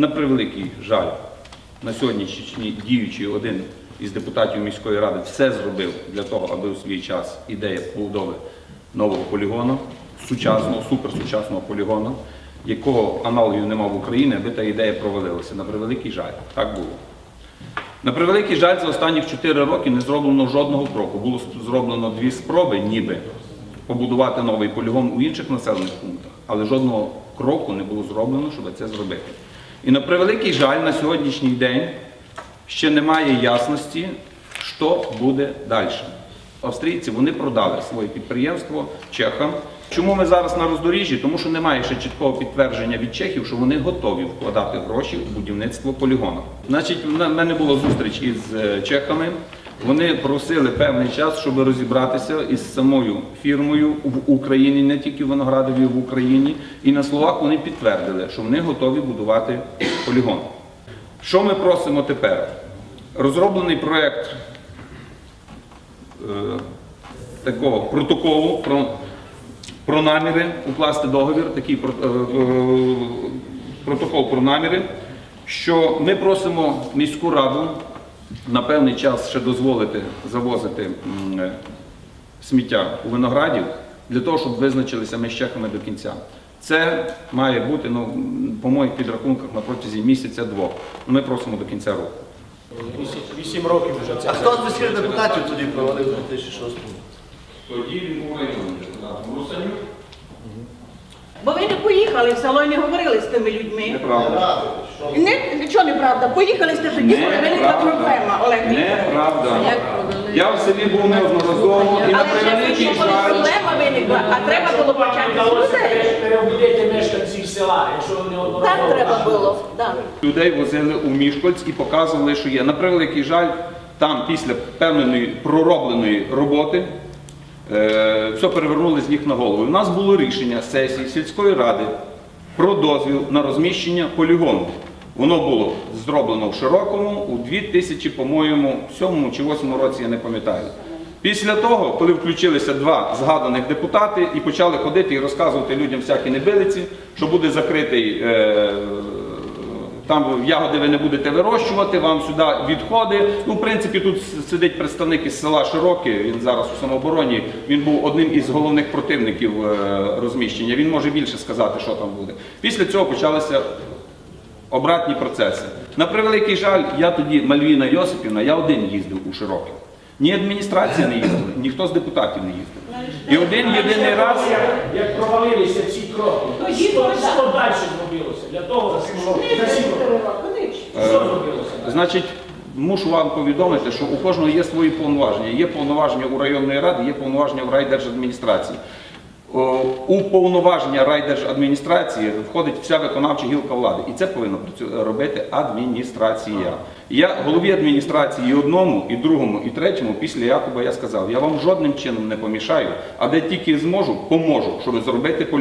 На превеликий жаль, на сьогоднішній діючий один із депутатів міської ради все зробив для того, аби у свій час ідея побудови нового полігону, сучасного, суперсучасного полігону, якого аналогів нема в Україні, аби та ідея провалилася. На превеликий жаль, так було. На превеликий жаль, за останні 4 роки не зроблено жодного кроку. Було зроблено дві спроби, ніби побудувати новий полігон у інших населених пунктах, але жодного кроку не було зроблено, щоб це зробити. І на превеликий жаль, на сьогоднішній день ще немає ясності, що буде далі. Австрійці вони продали своє підприємство чехам. Чому ми зараз на роздоріжжі? Тому що немає ще чіткого підтвердження від чехів, що вони готові вкладати гроші у будівництво полігону. Значить, в мене була зустріч із е, чехами. Вони просили певний час, щоб розібратися із самою фірмою в Україні, не тільки в Виноградові, в Україні. І на словах вони підтвердили, що вони готові будувати полігон. Що ми просимо тепер? Розроблений проєкт е, такого протоколу про, про наміри укласти договір, такий е, е, протокол про наміри, що ми просимо міську раду на певний час ще дозволити завозити е, сміття у виноградів для того, щоб визначилися ми з чехами до кінця. Це має бути, ну, по моїх підрахунках, на протязі місяця-двох. Ми просимо до кінця року. Вісім- років вже це. А хто з міських депутатів тоді провалив у 2006-му? Тоді він був районним депутатом Русанюк. Бо ви не поїхали в село і не говорили з тими людьми. Неправда. Не, нічого неправда. Поїхали сте тоді, коли виникла проблема, Олег Вікторович. Неправда. Я в селі був неодноразово і на Але вже превеликий тоді, коли жаль. проблема виникла, а треба було почати з людей. переубедити мешканців села, якщо вони одноразово. Так треба було. Да. Людей возили у Мішкольць і показували, що є. На превеликий жаль, там після певної проробленої роботи все перевернули з ніг на голову. У нас було рішення сесії сільської ради про дозвіл на розміщення полігону. Воно було зроблено в широкому у 2000, по-моєму, 7 чи 8 році, я не пам'ятаю. Після того, коли включилися два згаданих депутати і почали ходити і розказувати людям всякі небилиці, що буде закритий е, там ягоди ви не будете вирощувати, вам сюди відходи. Ну, в принципі, тут сидить представник із села Широке, він зараз у самообороні. Він був одним із головних противників е, розміщення. Він може більше сказати, що там буде. Після цього почалися обратні процеси. На превеликий жаль, я тоді, Мальвіна Йосипівна, я один їздив у Широке. Ні адміністрація не їздила, ніхто з депутатів не їздив. І один єдиний раз. Як- провалилися ці кроки, Тоді що, можна. що далі зробилося? Для того, щоб. Що зробилося? Значить, мушу вам повідомити, що у кожного є свої повноваження. Є повноваження у районної ради, є повноваження в райдержадміністрації. О, У повноваження райдержадміністрації входить вся виконавча гілка влади, і це повинна робити адміністрація. Я голові адміністрації і одному, і другому, і третьому, після Якуба я сказав, я вам жодним чином не помішаю, а де тільки зможу, поможу, щоб зробити полігон.